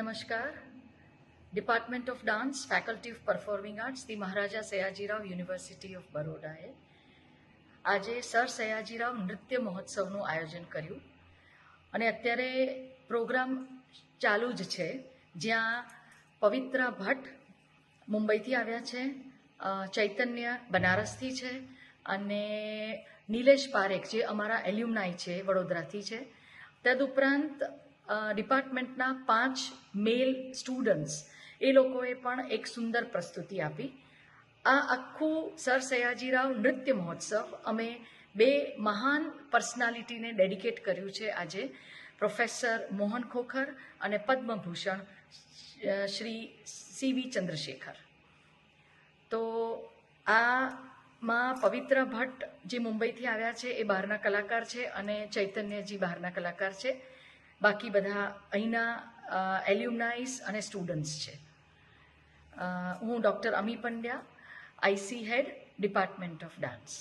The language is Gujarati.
નમસ્કાર. Department of dance faculty of performing arts the Maharaja Sayajirao university of બરોડાએ આજે સર સયાજીરાવ નૃત્ય મહોત્સવનું આયોજન કર્યું. અને અત્યારે પ્રોગ્રામ ચાલુ જ છે. જ્યાં પવિત્રા ભટ્ટ મુંબઈથી આવ્યા છે ચૈતન્ય બનારસથી છે અને નિલેશ પારેખ જે અમારા એલ્યુમનાઈ છે વડોદરાથી છે. તદુપરાંત અ, ડિપાર્ટમેન્ટના પાંચ મેલ સ્ટુડન્ટ્સ, એ લોકોએ પણ એક સુંદર પ્રસ્તુતિ આપી. આ આખું સર સયાજીરાવ નૃત્ય મહોત્સવ અમે બે મહાન પર્સનાલિટીને ડેડિકેટ કર્યું છે આજે. પ્રોફેસર મોહન ખોખર અને પદ્મભૂષણ શ્રી સી વી ચંદ્રશેખર. તો આમાં પવિત્ર ભટ્ટ જે મુંબઈથી આવ્યા છે, એ બહારના કલાકાર છે અને ચૈતન્યજી બહારના કલાકાર છે. બાકી બધા અહીંના એલ્યુમનાઇઝ અને સ્ટુડન્ટ્સ છે. હું doctor Ami Pandya IC head department of dance